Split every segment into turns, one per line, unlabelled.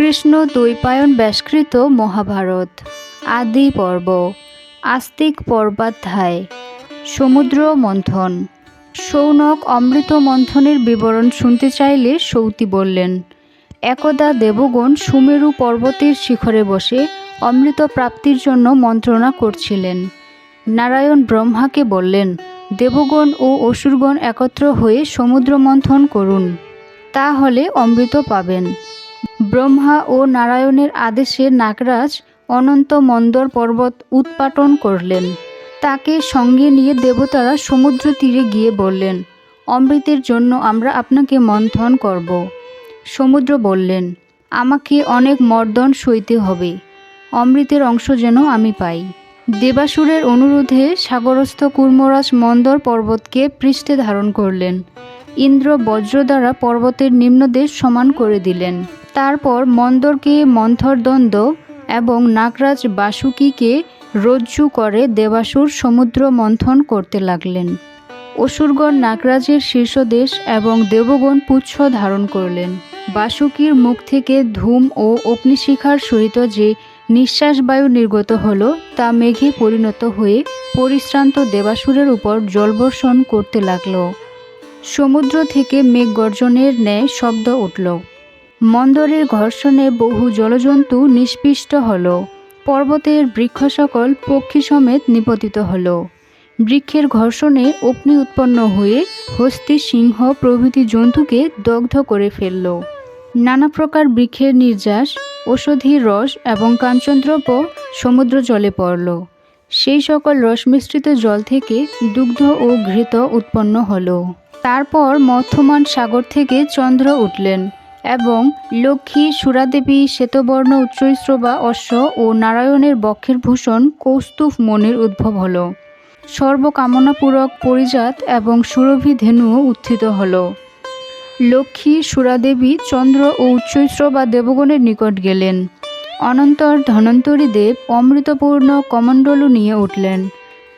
কৃষ্ণ দ্বৈপায়ন ব্যাসকৃত মহাভারত। আদি পর্ব। আস্তিক পর্বাধ্যায়। সমুদ্র মন্থন। সৌনক অমৃত মন্থনের বিবরণ শুনতে চাইলে সৌতি বললেন, একদা দেবগণ সুমেরু পর্বতের শিখরে বসে অমৃত প্রাপ্তির জন্য মন্ত্রণা করছিলেন। নারায়ণ ব্রহ্মাকে বললেন, দেবগণ ও অসুরগণ একত্র হয়ে সমুদ্র মন্থন করুন। তাহলে অমৃত পাবেন। ব্রহ্মা ও নারায়ণের আদেশে নাগরাজ অনন্ত মন্দর পর্বত উৎপাটন করলেন। তাকে সঙ্গে নিয়ে দেবতারা সমুদ্র তীরে গিয়ে বললেন, অমৃতের জন্য আমরা আপনাকে মন্থন করব। সমুদ্র বললেন, আমাকে অনেক মর্দন সইতে হবে। অমৃতের অংশ যেন আমি পাই। দেবাসুরের অনুরোধে সাগরস্থ কুর্মরাজ মন্দর পর্বতকে পৃষ্ঠে ধারণ করলেন। ইন্দ্র বজ্র দ্বারা পর্বতের নিম্নদেশ সমান করে দিলেন। তারপর মন্দরকে মন্থরদণ্ড এবং নাগরাজ বাসুকীকে রজ্জু করে দেবাসুর সমুদ্র মন্থন করতে লাগলেন। অসুরগণ নাগরাজের শীর্ষদেশ এবং দেবগণ পুচ্ছ ধারণ করলেন। বাসুকীর মুখ থেকে ধূম ও অগ্নিশিখার সহিত যে নিঃশ্বাস বায়ু নির্গত হলো, তা মেঘে পরিণত হয়ে পরিশ্রান্ত দেবাসুরের উপর জলবর্ষণ করতে লাগল। সমুদ্র থেকে মেঘ গর্জনের ন্যায় শব্দ উঠল। মন্দরের ঘর্ষণে বহু জলজন্তু নিষ্পিষ্ট হল। পর্বতের বৃক্ষ সকল পক্ষী সমেত নিপতিত হল। বৃক্ষের ঘর্ষণে অগ্নি উৎপন্ন হয়ে হস্তি সিংহ প্রভৃতি জন্তুকে দগ্ধ করে ফেলল। নানা প্রকার বৃক্ষের নির্যাস ঔষধির রস এবং কাঞ্চনদ্রব্য সমুদ্র জলে পড়ল। সেই সকল রস মিশ্রিত জল থেকে দুগ্ধ ও ঘৃত উৎপন্ন হল। তারপর মধ্যমান সাগর থেকে চন্দ্র উঠলেন। এবং লক্ষ্মী, সুরাদেবী, শ্বেতবর্ণ উচ্চৈশ্রবা অশ্ব ও নারায়ণের বক্ষের ভূষণ কৌস্তুভ মনির উদ্ভব হল। সর্বকামনাপূরক পরিজাত এবং সুরভি ধেনুও উত্থিত হল। লক্ষ্মী, সুরাদেবী, চন্দ্র ও উচ্চৈশ্রবা দেবগণের নিকট গেলেন। অনন্তর ধনন্তরী দেব অমৃতপূর্ণ কমণ্ডলু নিয়ে উঠলেন।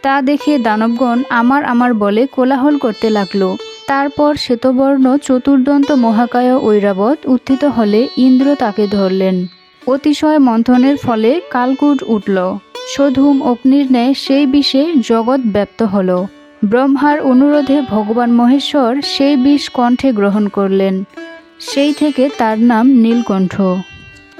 তা দেখে দানবগণ আমার আমার বলে কোলাহল করতে লাগল। তারপর শ্বেতবর্ণ, চতুর্দন্ত মহাকায় ঐরাবত উত্থিত হলে ইন্দ্র তাকে ধরলেন। অতিশয় মন্থনের ফলে কালকুট উঠল। সধুম অগ্নির ন্যায় সেই বিষে জগৎ ব্যপ্ত হল। ব্রহ্মার অনুরোধে ভগবান মহেশ্বর সেই বিষ কণ্ঠে গ্রহণ করলেন। সেই থেকে তার নাম নীলকণ্ঠ।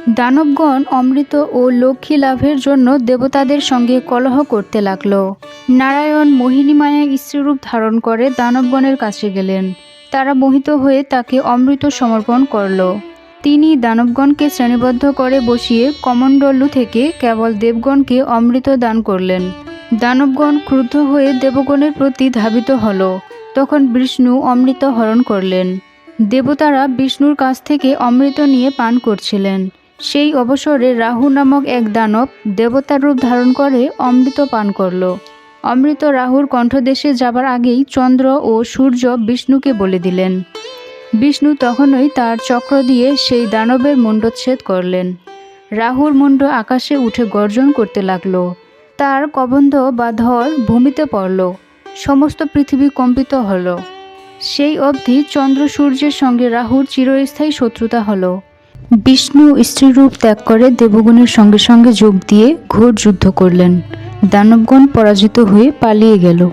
দানবগণ অমৃত ও লক্ষ্মী লাভের জন্য দেবতাদের সঙ্গে কলহ করতে লাগল। নারায়ণ মোহিনী মায়া স্ত্রীরূপ ধারণ করে দানবগণের কাছে গেলেন। তারা মোহিত হয়ে তাকে অমৃত সমর্পণ করল। তিনি দানবগণকে শ্রেণীবদ্ধ করে বসিয়ে কমণ্ডলু থেকে কেবল দেবগণকে অমৃত দান করলেন। দানবগণ ক্রুদ্ধ হয়ে দেবগণের প্রতি ধাবিত হল। তখন বিষ্ণু অমৃত হরণ করলেন। দেবতারা বিষ্ণুর কাছ থেকে অমৃত নিয়ে পান করছিলেন। সেই অবসরে রাহু নামক এক দানব দেবতার রূপ ধারণ করে অমৃত পান করল। অমৃত রাহুর কণ্ঠদেশে যাবার আগেই চন্দ্র ও সূর্য বিষ্ণুকে বলে দিলেন। বিষ্ণু তখনই তার চক্র দিয়ে সেই দানবের মুণ্ডচ্ছেদ করলেন। রাহুর মুণ্ড আকাশে উঠে গর্জন করতে লাগল। তার কবন্ধ বা ধর ভূমিতে পড়ল। সমস্ত পৃথিবী কম্পিত হল। সেই অবধি চন্দ্র সূর্যের সঙ্গে রাহুর চিরস্থায়ী শত্রুতা হলো। বিষ্ণু স্ত্রীরূপ ত্যাগ করে দেবগণের সঙ্গে সঙ্গে যোগ দিয়ে ঘোর যুদ্ধ করলেন। দানবগণ পরাজিত হয়ে পালিয়ে গেল।